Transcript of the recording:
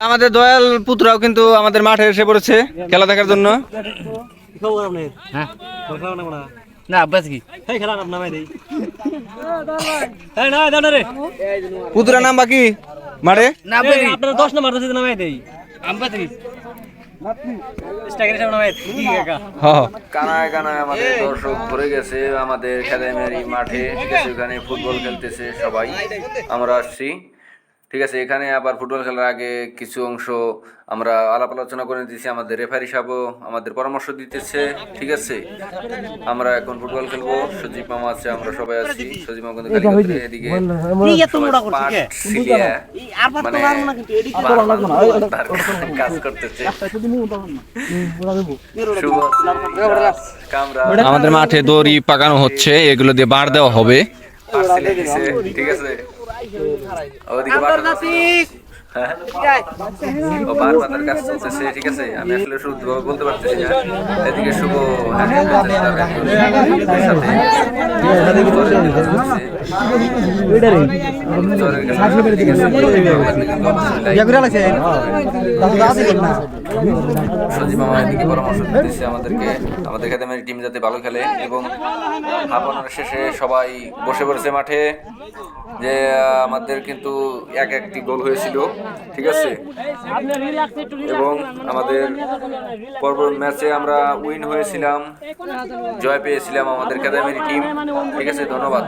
আমাদের দয়াল পুত্রাও কিন্তু আমাদের মাঠে এসে পড়েছে খেলা দেখার জন্য। হ্যাঁ পুত্রা নাম বাকি? মাঠে? 10 নাম্বার নামাই দেই। কানায় কানায় আমাদের দর্শক ভরে গেছে। আমাদের মাঠে ঠিক আছে ওখানে ফুটবল খেলতেছে সবাই। আমরা আসছি। ঠিক আছে এখানে আবার ফুটবল খেলার আগে কিছু অংশ আমরা আলাপ আলোচনা করে দিয়েছি আমাদের রেফারি সাহেবও আমাদের পরামর্শ দিতেছে ঠিক আছে আমরা এখন ফুটবল খেলব সজীব মামা আছে আমরা সবাই আছি সজীব মামা কিন্তু এদিকে মানে কাজ করতেছে আমাদের মাঠে দড়ি পাকানো হচ্ছে এগুলো দিয়ে বার দেওয়া হবে ঠিক আছে ওদিকে ও বার পাতার কাজ চলতেছে, ঠিক আছে? আমি আসলে শুধু বলতে পারতেছি না। এদিকে শুভ পরামর্শ আমাদেরকে। আমাদের যাতে ভালো খেলে এবং শেষে সবাই বসে পড়েছে মাঠে। যে, আমাদের কিন্তু এক একটি গোল হয়েছিল। ঠিক আছে? এবং আমাদের পর্ব ম্যাচে আমরা উইন হয়েছিলাম, জয় পেয়েছিলাম আমাদের একাডেমির টিম ঠিক আছে, ধন্যবাদ।